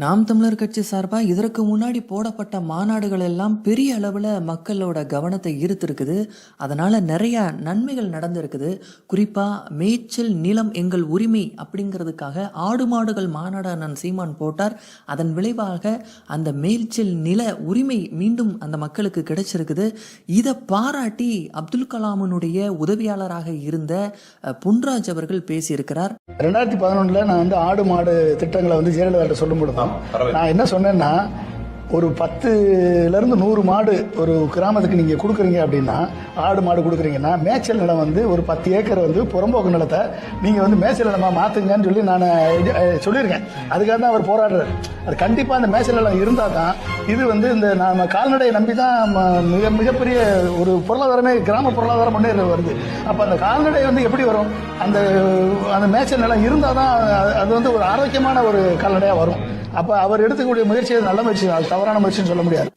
நாம் தமிழர் கட்சி சார்பாக இதற்கு முன்னாடி போடப்பட்ட மாநாடுகள் எல்லாம் பெரிய அளவில் மக்களோட கவனத்தை ஈர்த்திருக்குது. அதனால் நிறையா நன்மைகள் நடந்திருக்குது. குறிப்பாக மேய்ச்சல் நிலம் எங்கள் உரிமை அப்படிங்கிறதுக்காக ஆடு மாடுகள் மாநாடு அண்ணன் சீமான் போட்டார். அதன் விளைவாக அந்த மேய்ச்சல் நில உரிமை மீண்டும் அந்த மக்களுக்கு கிடைச்சிருக்குது. இதை பாராட்டி அப்துல் கலாமினுடைய உதவியாளராக இருந்த புன்ராஜ் பொன்ராஜ் அவர்கள் பேசியிருக்கிறார். ரெண்டாயிரத்தி பதினொன்றில் நான் வந்து ஆடு மாடு திட்டங்களை வந்து ஜெயலலிதா சொல்லும் பொழுது நான் என்ன சொன்னேன்னா ஒரு பத்துலேருந்து நூறு மாடு ஒரு கிராமத்துக்கு நீங்கள் கொடுக்குறீங்க அப்படின்னா ஆடு மாடு கொடுக்குறீங்கன்னா மேய்ச்சல் நிலம் வந்து ஒரு பத்து ஏக்கர் வந்து புறம்போக்கு நிலத்தை நீங்கள் வந்து மேய்ச்சல் நிலமாக மாற்றுங்கன்னு சொல்லி நான் சொல்லியிருக்கேன். அதுக்காக தான் அவர் போராடுறாரு. அது கண்டிப்பாக அந்த மேய்ச்சல் நிலம் இருந்தால் தான் இது வந்து இந்த நாம கால்நடையை நம்பி தான் ம- மிக மிகப்பெரிய ஒரு பொருளாதாரமே கிராம பொருளாதாரம் முன்னேற வருது. அப்போ அந்த கால்நடை வந்து எப்படி வரும்? அந்த அந்த மேய்ச்சல் நிலம் இருந்தால் தான் அது- வந்து ஒரு ஆரோக்கியமான ஒரு கால்நடையாக வரும். அப்போ அவர் எடுத்துக்கூடிய முயற்சி நல்ல முயற்சி அது தவறான முயற்சின்னு சொல்ல முடியாது.